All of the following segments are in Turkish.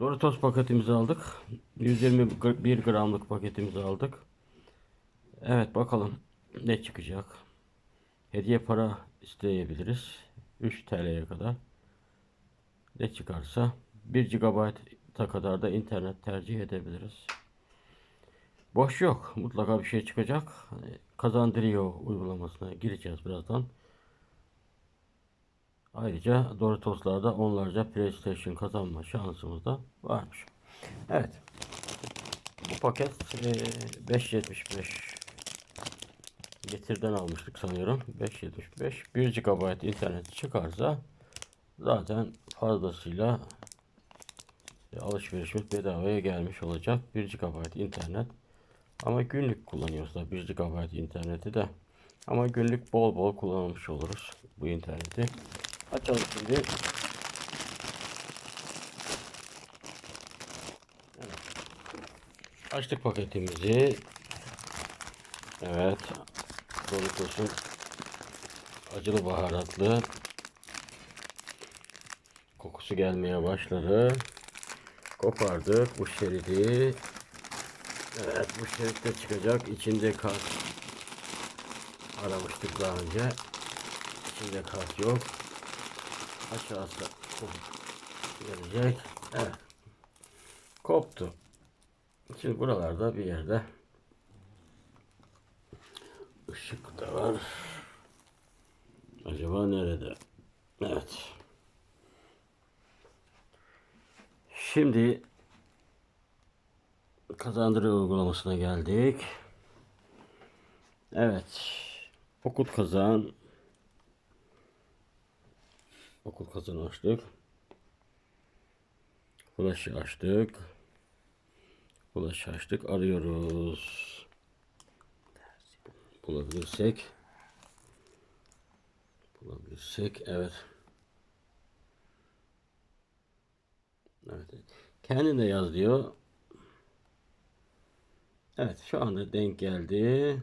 Doritos paketimizi aldık. 121 gramlık paketimizi aldık. Evet bakalım ne çıkacak. Hediye para isteyebiliriz. 3 TL'ye kadar. Ne çıkarsa 1 GB'a kadar da internet tercih edebiliriz. Boş yok. Mutlaka bir şey çıkacak. Kazandırıyor uygulamasına gireceğiz birazdan. Ayrıca Doritos'larda onlarca PlayStation kazanma şansımız da varmış. Evet. Bu paket e, 5.75 Getir'den almıştık sanıyorum. 5.75 1 GB internet çıkarsa zaten fazlasıyla e, alışverişimiz bedavaya gelmiş olacak. 1 GB internet. Ama günlük kullanıyoruz da 1 GB interneti de. Ama günlük bol bol kullanmış oluruz bu interneti. Açalım şimdi. Açtık paketimizi. Evet. Doritos'un acılı baharatlı kokusu gelmeye başladı. Kopardık bu şeridi. Evet bu şerit de çıkacak. İçinde kart aramıştık daha önce. İçinde kart yok. Aşağısı gelecek. Evet. Koptu. Şimdi buralarda bir yerde ışık da var. Acaba nerede? Evet. Şimdi kazandırı uygulamasına geldik. Evet. Okut kazan. Okul kazanı açtık. Flash'ı açtık. Flash'ı açtık. Arıyoruz. Bulabilirsek. Bulabilirsek. Evet. Evet. Kendine yaz diyor. Evet şu anda denk geldi.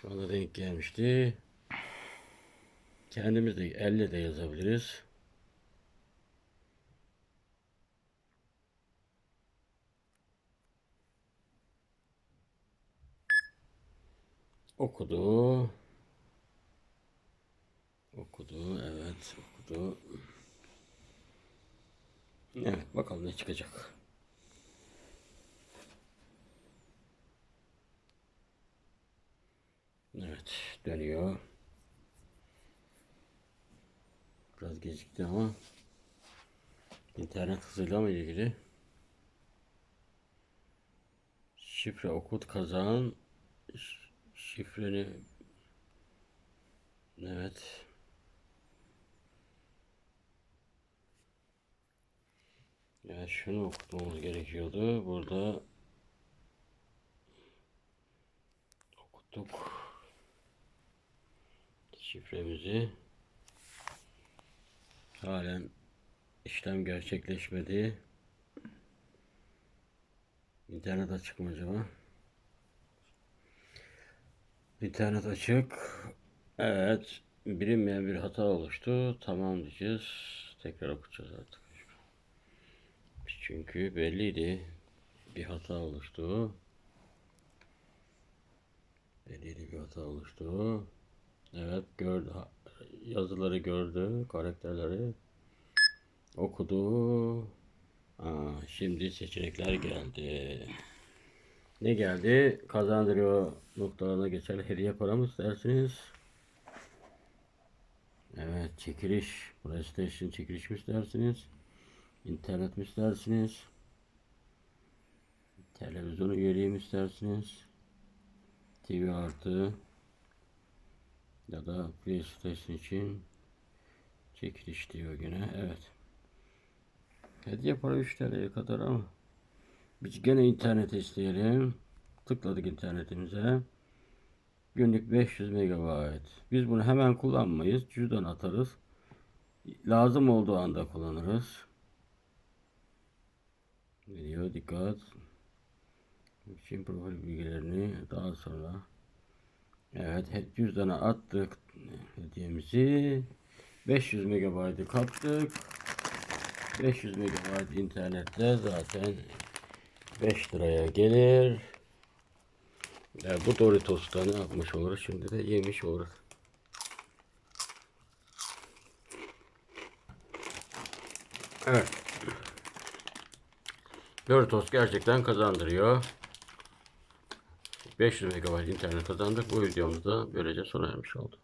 Şu anda denk gelmişti. Kendimiz de elle de yazabiliriz. Okudu. Okudu. Evet okudu. Evet bakalım ne çıkacak. Evet dönüyor. Biraz gecikti ama internet hızıyla mı ilgili? Şifre okut kazan şifreni evet yani şunu okutmamız gerekiyordu burada okuttuk şifremizi halen işlem gerçekleşmedi İnternet açık mı acaba? İnternet açık. Evet. Bilinmeyen bir hata oluştu. Tamam diyeceğiz. Tekrar okuyacağız artık. Çünkü belliydi. Bir hata oluştu. Belliydi bir hata oluştu. Evet gördü. Yazıları gördü. Karakterleri okudu. Aa, şimdi seçenekler geldi. Ne geldi? Kazandırıyor noktalarına geçer hediye paramız dersiniz. Evet çekiliş. PlayStation çekiliş mi istersiniz? İnternet mi istersiniz? Televizyon üyeliği mi istersiniz? TV artı ya da PlayStation için çekiliş diyor gene. Evet. Hediye para 3 TL'ye kadar ama biz gene internet isteyelim. Tıkladık internetimize. Günlük 500 MB. Biz bunu hemen kullanmayız. Cüzdan atarız. Lazım olduğu anda kullanırız. Video dikkat. için profil bilgilerini daha sonra Evet cüzdana attık. hediyemizi 500 megabaytı kaptık. 500 megabayt internette zaten 5 liraya gelir. Ya bu Doritos'ta ne yapmış oluruz? Şimdi de yemiş oluruz. Evet. Doritos gerçekten kazandırıyor. 500 MB internet kazandık. Bu videomuzda böylece sona ermiş oldu.